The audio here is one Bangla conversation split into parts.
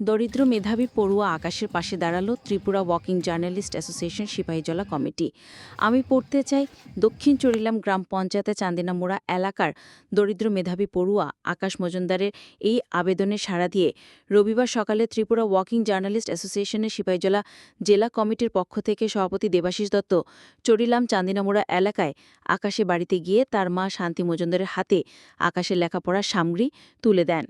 দরিদ্র মেধাবী পড়ুয়া আকাশের পাশে দাঁড়াল Tripura working journalist association Sipahijala committee. আমি পড়তে চাই দক্ষিণ চরিলাম গ্রাম পঞ্চায়েতে চান্দিনামোড়া এলাকার দরিদ্র মেধাবী পড়ুয়া আকাশ মজুমদারের এই আবেদনে সাড়া দিয়ে রবিবার সকালে ত্রিপুরা ওয়াকিং জার্নালিস্ট অ্যাসোসিয়েশনের সিপাহীজলা জেলা কমিটির পক্ষ থেকে সভাপতি দেবাশিস দত্ত চরিলাম চান্দিনামোড়া এলাকায় আকাশে বাড়িতে গিয়ে তার মা শান্তি মজুমদারের হাতে আকাশের লেখাপড়ার সামগ্রী তুলে দেন।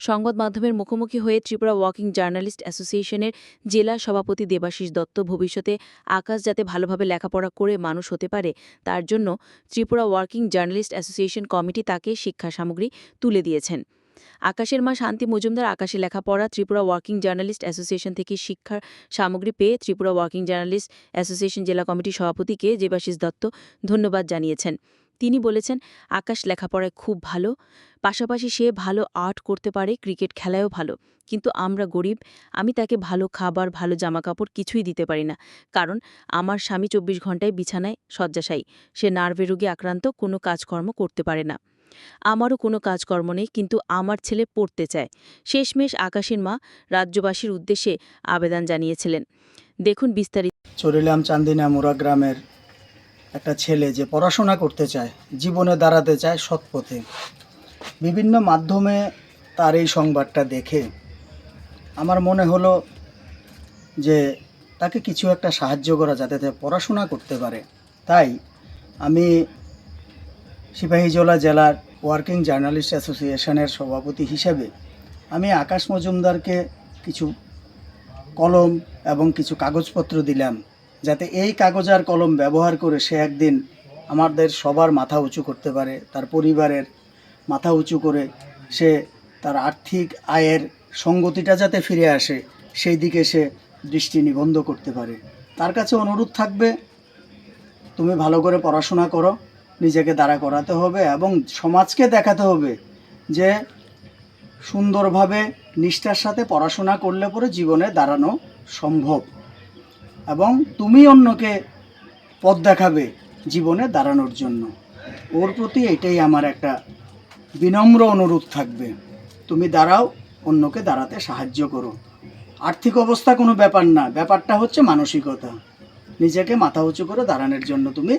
সংবাদ মাধ্যমের মুখোমুখি হয়ে ত্রিপুরা ওয়াকিং জার্নালিস্ট অ্যাসোসিয়েশনের জেলা সভাপতি দেবাশিস দত্ত ভবিষ্যতে আকাশ যাতে ভালোভাবে লেখাপড়া করে মানুষ হতে পারে, তার জন্য Tripura working journalist association committee তাকে শিক্ষা সামগ্রী তুলে দিয়েছেন। আকাশের মা শান্তি মজুমদার আকাশে লেখাপড়া, ত্রিপুরা ওয়ার্কিং জার্নালিস্ট অ্যাসোসিয়েশন থেকে শিক্ষার সামগ্রী পেয়ে ত্রিপুরা ওয়ার্কিং জার্নালিস্ট অ্যাসোসিয়েশন জেলা কমিটির সভাপতিকে দেবাশিস দত্ত ধন্যবাদ জানিয়েছেন। তিনি বলেছেন, আকাশ লেখাপড়ায় খুব ভালো। পাশাপাশি সে ভালো আর্ট করতে পারে, ক্রিকেট খেলায়ও ভালো। কিন্তু আমরা গরিব, আমি তাকে ভালো খাবার, ভালো জামাকাপড় কিছুই দিতে পারি না। কারণ আমার স্বামী চব্বিশ ঘন্টায় বিছানায় শয্যাশায়ী। সে নার্ভে রোগে আক্রান্ত, কোনো কাজকর্ম করতে পারে না। আমারও কোনো কাজকর্ম নেই, কিন্তু আমার ছেলে পড়তে চায়। শেষমেশ আকাশের মা রাজ্যবাসীর উদ্দেশ্যে আবেদন জানিয়েছিলেন। দেখুন বিস্তারিত। চরিলাম চান্দিনা মুরা গ্রামের একটা ছেলে যে পড়াশোনা করতে চায়, জীবনে দাঁড়াতে চায় সৎ পথে বিভিন্ন মাধ্যমে তার এই সংবাদটা দেখে আমার মনে হলো যে তাকে কিছু একটা সাহায্য করা যাতে পড়াশোনা করতে পারে। তাই আমি সিপাহীজলা জেলার ওয়ার্কিং জার্নালিস্ট অ্যাসোসিয়েশনের সভাপতি হিসেবে আমি আকাশ মজুমদারকে কিছু কলম এবং কিছু কাগজপত্র দিলাম। যাতে এই কাগজ আর কলম ব্যবহার করে সে একদিন আমাদের সবার মাথা উঁচু করতে পারে, তার পরিবারের মাথা উঁচু করে সে তার আর্থিক আয়ের সঙ্গতিটা যাতে ফিরে আসে, সেই দিকে সে দৃষ্টি নিবন্ধ করতে পারে। তার কাছে অনুরোধ থাকবে, তুমি ভালো করে পড়াশোনা করো, নিজেকে দাঁড়া করাতে হবে এবং সমাজকে দেখাতে হবে যে সুন্দরভাবে নিষ্ঠার সাথে পড়াশোনা করলে পরে জীবনে দাঁড়ানো সম্ভব। এবং তুমি অন্যকে পথ দেখাবে জীবনে দাঁড়ানোর জন্য। ওর প্রতি এটাই আমার একটা বিনম্র অনুরোধ থাকবে। তুমি দাঁড়াও অন্যকে দাঁড়াতে সাহায্য করো। আর্থিক অবস্থা কোনো ব্যাপার না ব্যাপারটা হচ্ছে মানসিকতা। নিজেকে মাথা উঁচু করে দাঁড়ানোর জন্য তুমি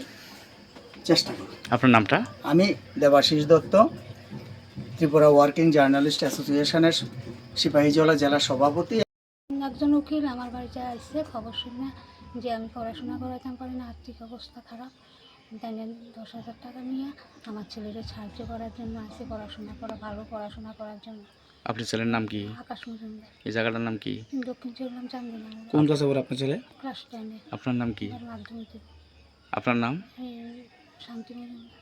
চেষ্টা করো। আপনার নামটা? আমি দেবাশিস দত্ত ত্রিপুরা ওয়ার্কিং জার্নালিস্ট অ্যাসোসিয়েশনের সিপাহীজলা জেলা সভাপতি। একজন উকিল আমার বাড়িতে আসছে খবর শুনে যে আমি পড়াশোনা করাতাম পারি না আর্থিক অবস্থা খারাপ। তাই দশ হাজার টাকা নিয়ে আমার ছেলেকে সাহায্য করার জন্য আসে পড়াশোনা করা ভালো পড়াশোনা করার জন্য। আপনার ছেলের নাম কি? আকাশ মজুমদার। এই জায়গাটার নাম কি? দক্ষিণ চললাম চান্দিনা কোন ক্লাসে পড়ে আপনার ছেলে? ক্লাস টেনে। আপনার নাম কি? মাধ্যমিক। আপনার নাম? শান্তি মজুমদার